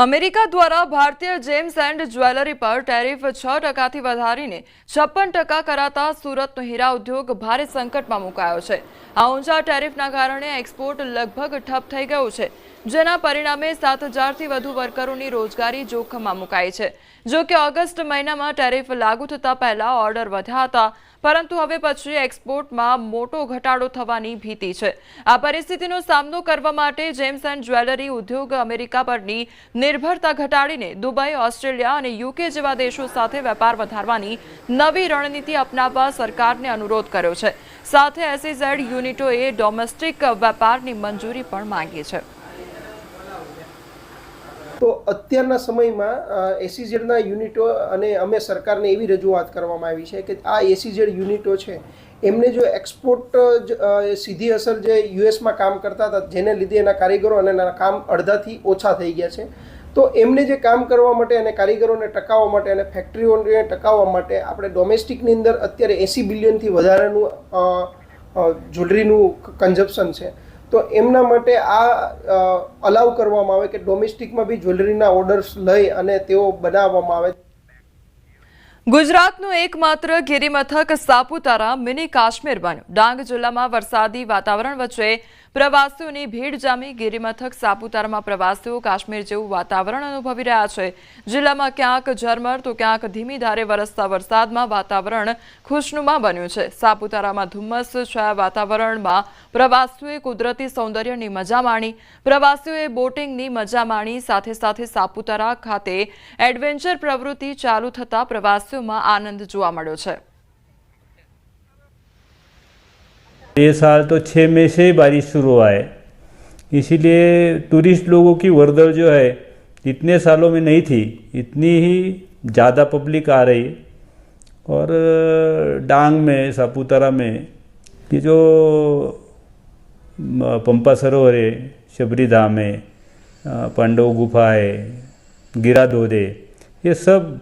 America દ્વારા ભારતીય gems and jewellery પર ટેરિફ છ ટકાથી વધારીને છપ્પન ટકા કરાતા સુરતનો હીરા ઉદ્યોગ ભારે સંકટમાં મુકાયો છે. આ ઊંચા ટેરિફના કારણે એક્સપોર્ટ લગભગ ઠપ થઈ ગયું છે. જેના પરિણામે સાત હજારથી વધુ વર્કરોની રોજગારી જોખમમાં મુકાઈ છે. જો કે ઓગસ્ટ મહિનામાં ટેરિફ લાગુ થતા પહેલા ઓર્ડર વધ્યા હતા, પરંતુ હવે પછી એક્સપોર્ટમાં મોટો ઘટાડો થવાની ભીતિ છે. આ પરિસ્થિતિનો સામનો કરવા માટે જેમ્સ એન્ડ જ્વેલરી ઉદ્યોગ અમેરિકા પરની નિર્ભરતા ઘટાડીને દુબઈ, ઓસ્ટ્રેલિયા અને યુકે જેવા દેશો સાથે વેપાર વધારવાની નવી રણનીતિ અપનાવવા સરકારને અનુરોધ કર્યો છે. સાથે એસઈઝેડ યુનિટોએ ડોમેસ્ટિક વેપારની મંજૂરી પણ માંગી છે. તો અત્યારના સમયમાં એસીઝેડના યુનિટો અને અમે સરકારને એવી રજૂઆત કરવામાં આવી છે કે આ એસીઝેડ યુનિટો છે, એમને જો એક્સપોર્ટ સીધી અસર જે યુએસમાં કામ કરતા હતા, જેને લીધે એના કારીગરો અને એના કામ અડધાથી ઓછા થઈ ગયા છે, તો એમને જે કામ કરવા માટે અને કારીગરોને ટકાવવા માટે અને ફેક્ટરીઓને ટકાવવા માટે આપણે ડોમેસ્ટિકની અંદર અત્યારે એંસી બિલિયનથી વધારાનું જ્વેલરીનું કન્ઝપ્શન છે. તો એમના માટે આ અલાઉ કરવામાં આવે કે ડોમેસ્ટિકમાં બી જ્વેલરીના ઓર્ડર્સ લઈ અને તેઓ બનાવવામાં આવે. ગુજરાતનું એકમાત્ર ગિરિમથક સાપુતારા મિની કાશ્મીર બન્યું. ડાંગ જિલ્લામાં વરસાદી વાતાવરણ વચ્ચે પ્રવાસીઓની ભીડ જામી ગિરિમથક સાપુતારામાં પ્રવાસીઓ કાશ્મીર જેવું વાતાવરણ અનુભવી રહ્યા છે. જિલ્લામાં ક્યાંક ઝરમર તો ક્યાંક ધીમી ધારે વરસતા વરસાદમાં વાતાવરણ ખુશનુમા બન્યું છે. સાપુતારામાં ધુમ્મસ છાયા વાતાવરણમાં પ્રવાસીઓએ કુદરતી સૌંદર્યની મજા માણી. પ્રવાસીઓએ બોટિંગની મજા માણી, સાથે સાથે સાપુતારા ખાતે એડવેન્ચર પ્રવૃત્તિ ચાલુ થતાં પ્રવાસીઓમાં આનંદ જોવા મળ્યો છે. ये साल तो छः मई से ही बारिश शुरू हुआ है। इसीलिए टूरिस्ट लोगों की वर्दल जो है, इतने सालों में नहीं थी, इतनी ही ज़्यादा पब्लिक आ रही। और डांग में, सापूतारा में, ये जो पंपा सरोवर है शबरी धाम है पांडव गुफा है, गिरा धोध ये सब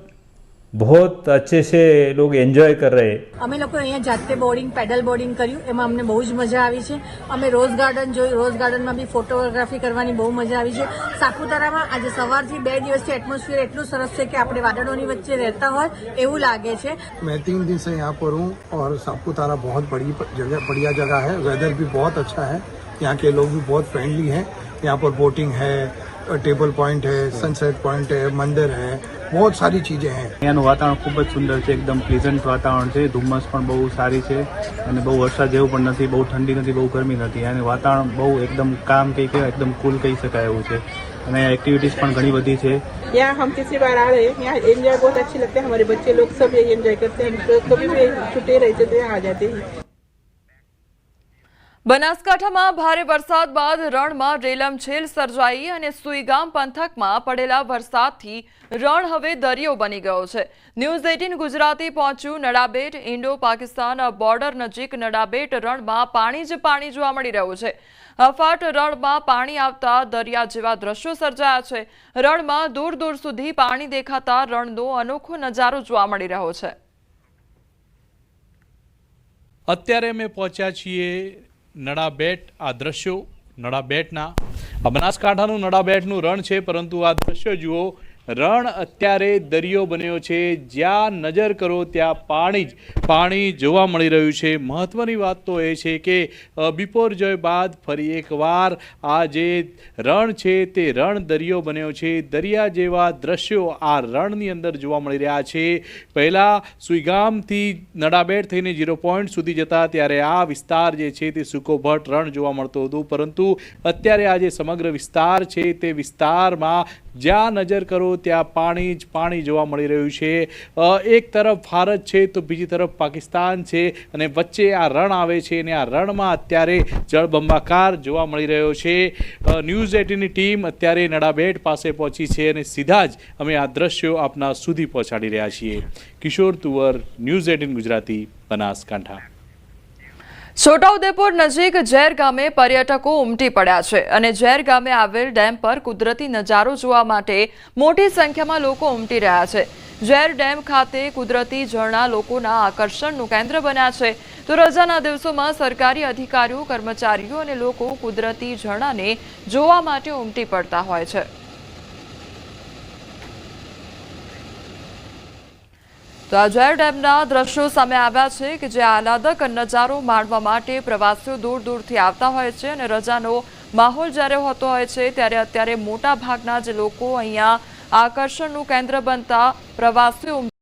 बहुत अच्छे से लोग एंजॉय कर रहे हैं અમે લોકો અહીંયા જાતે બોર્ડિંગ પેડલ બોર્ડિંગ કર્યું એમાં અમને બહુ જ મજા આવી છે અમે રોઝ ગાર્ડન જોયું રોઝ ગાર્ડનમાં બી ફોટોગ્રાફી કરવાની બહુ મજા આવી છે સાપુતારામાં આજે સવારથી બે દિવસથી એટમોસ્ફિયર એટલું સરસ છે કે આપણે વાદળોની વચ્ચે રહેતા હોય એવું લાગે છે मैं तीन दिन से यहाँ पर हूँ और सापूतारा बहुत बड़ी जगह बढ़िया जगह है वेदर भी बहुत अच्छा है यहाँ के लोग भी बहुत फ्रेंडली हैं यहाँ पर बोटिंग है टेबल पॉइंट है सनसेट पॉइंट है मंदिर है बहुत सारी चीज़ें हैं અહીંયાનું વાતાવરણ ખૂબ જ સુંદર છે એકદમ પ્લીઝન્ટ વાતાવરણ છે ધુમ્મસ પણ બહુ સારી છે અને બહુ વરસાદ જેવું પણ નથી બહુ ઠંડી નથી બહુ ગરમી નથી અને વાતાવરણ બહુ એકદમ કામ કહી કહેવાય એકદમ કુલ કહી શકાય એવું છે અને એક્ટિવિટીઝ પણ ઘણી બધી છે यहाँ हम तीसरी बार आ रहे हैं यहाँ एंजॉय बहुत अच्छी लगता है हमारे बच्चे लोग सब यही एंजॉय करते हैं हम लोग कभी भी छुट्टे रहते तो यहाँ आ जाते हैं બનાસકાંઠામાં ભારે વરસાદ બાદ રણમાં રેલમછેલ સર્જાઈ અને સુઈગામ પંથકમાં પડેલા વરસાદથી રણ હવે દરિયો બની ગયો છે. ન્યૂઝ એટીન ગુજરાતી પહોંચ્યું નડાબેટ, ઇન્ડો, પાકિસ્તાન, બોર્ડર નજીક નડાબેટ રણમાં પાણી જ પાણી જોવા મળી રહ્યું છે. અફાટ રણમાં પાણી આવતા દરિયા જેવા દ્રશ્યો સર્જાયા છે. રણમાં દૂર દૂર સુધી પાણી દેખાતા રણનો અનોખો નજારો જોવા મળી રહ્યો છે. અત્યારે અમે પહોંચ્યા છીએ નડાબેટ આ દ્રશ્યો નડાબેટના બનાસકાંઠાનું નડાબેટનું રણ છે પરંતુ આ દ્રશ્યો જુઓ રણ અત્યારે દરિયો બન્યો છે. જ્યાં નજર કરો ત્યાં પાણી જ. પાણી જોવા મળી રહ્યું છે. મહત્ત્વની વાત તો એ છે કે બિપોરજય બાદ ફરી એકવાર આ જે રણ છે તે રણ દરિયો બન્યો છે. દરિયા જેવા દ્રશ્યો આ રણની અંદર જોવા મળી રહ્યા છે. પહેલાં સુઈગામથી નડાબેટ થઈને ઝીરો પોઈન્ટ સુધી જતા ત્યારે આ વિસ્તાર જે છે તે સુકોભટ રણ જોવા મળતું હતું. પરંતુ અત્યારે આ જે સમગ્ર વિસ્તાર છે તે વિસ્તારમાં જ્યાં નજર કરો ત્યાં પાણી જ પાણી જોવા મળી રહ્યું છે. એક તરફ ભારત છે તો બીજી તરફ પાકિસ્તાન છે અને વચ્ચે આ રણ આવે છે અને આ રણમાં અત્યારે જળબંબાકાર જોવા મળી રહ્યો છે. ન્યૂઝ એટીનની ટીમ અત્યારે નડાબેટ પાસે પહોંચી છે અને સીધા જ અમે આ દ્રશ્યો આપના સુધી પહોંચાડી રહ્યા છીએ. Kishor Tuvar, news eighteen Gujarati, Banaskantha. Chhota Udepur નજીક ઝેર ગામે પર્યટકો ઉમટી પડ્યા છે અને ઝેર ગામે આવેલ ડેમ પર કુદરતી નજારો જોવા માટે મોટી સંખ્યામાં લોકો ઉમટી રહ્યા છે. ઝેર ડેમ ખાતે કુદરતી ઝરણા લોકોના આકર્ષણનું કેન્દ્ર બન્યા છે. તો રજાના દિવસોમાં સરકારી અધિકારીઓ, કર્મચારીઓ અને લોકો કુદરતી ઝરણાને જોવા માટે ઉમટી પડતા હોય છે. તો આ જોયર ડેમના દ્રશ્યો સામે આવ્યા છે કે જે આહલાદક નજારો માણવા માટે પ્રવાસીઓ દૂર દૂરથી આવતા હોય છે અને રજાનો માહોલ જ્યારે હોતો હોય છે ત્યારે અત્યારે મોટા ભાગના જે લોકો અહીંયા આકર્ષણનું કેન્દ્ર બનતા પ્રવાસીઓ